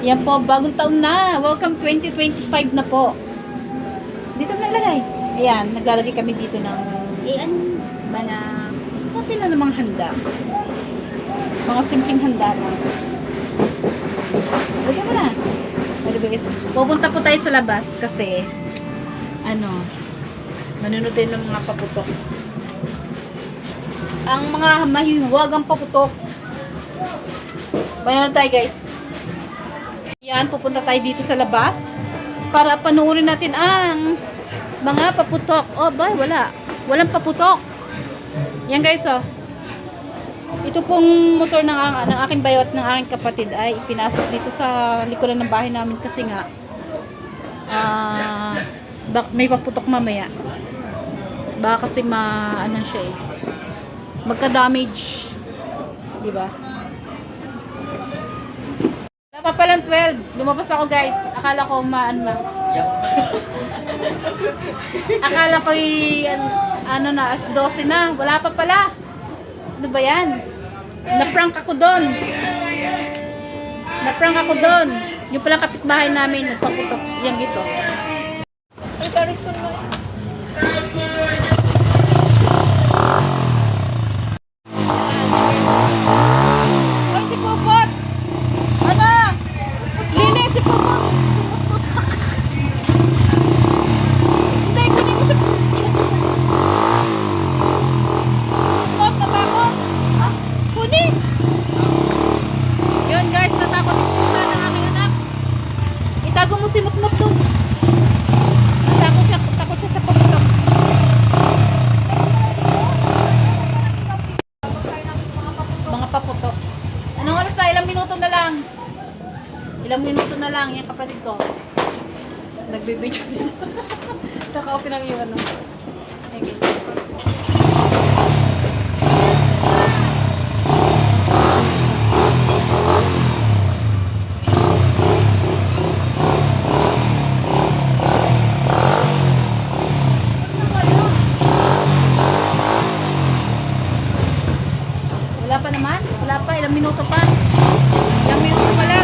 Yan po, bagong taon na. Welcome 2025 na po. Dito mo nalagay. Ayan, naglalagay kami dito ng Eh, ano? mga konti na namang handa. Mga simpleng handa lang. Lagyan mo na. Ano? Pupunta po tayo sa labas kasi ano, manunod tayo ng mga paputok. Ang mga mahiwagang paputok. Manunod tayo guys. Yan, pupunta tayo dito sa labas para panoorin natin ang mga paputok. Oh, boy, wala. Walang paputok. Yan guys, oh. Ito pong motor ng, ng aking bayo at ng aking kapatid ay ipinasok dito sa likuran ng bahay namin kasi nga ah bak- may paputok mamaya. Baka kasi ma ano siya eh. Magka-damage. 'Di ba? Pa palang 12. Lumabas ako guys. Akala ko maan ma. Akala ko ano na, as 12 na. Wala pa pala. Ano ba yan? Na-prank ako doon. Na-prank ako doon. Yung pala kapitbahay namin, nagpaputok. Yan giso. Hoy, minuto na lang. Ilang minuto na lang, yung kapatid ko. Nagbibidyo dito. Naka-open ang iwan. No? Okay. Wala pa, ilang minuto pa. Ilang minuto pa lang.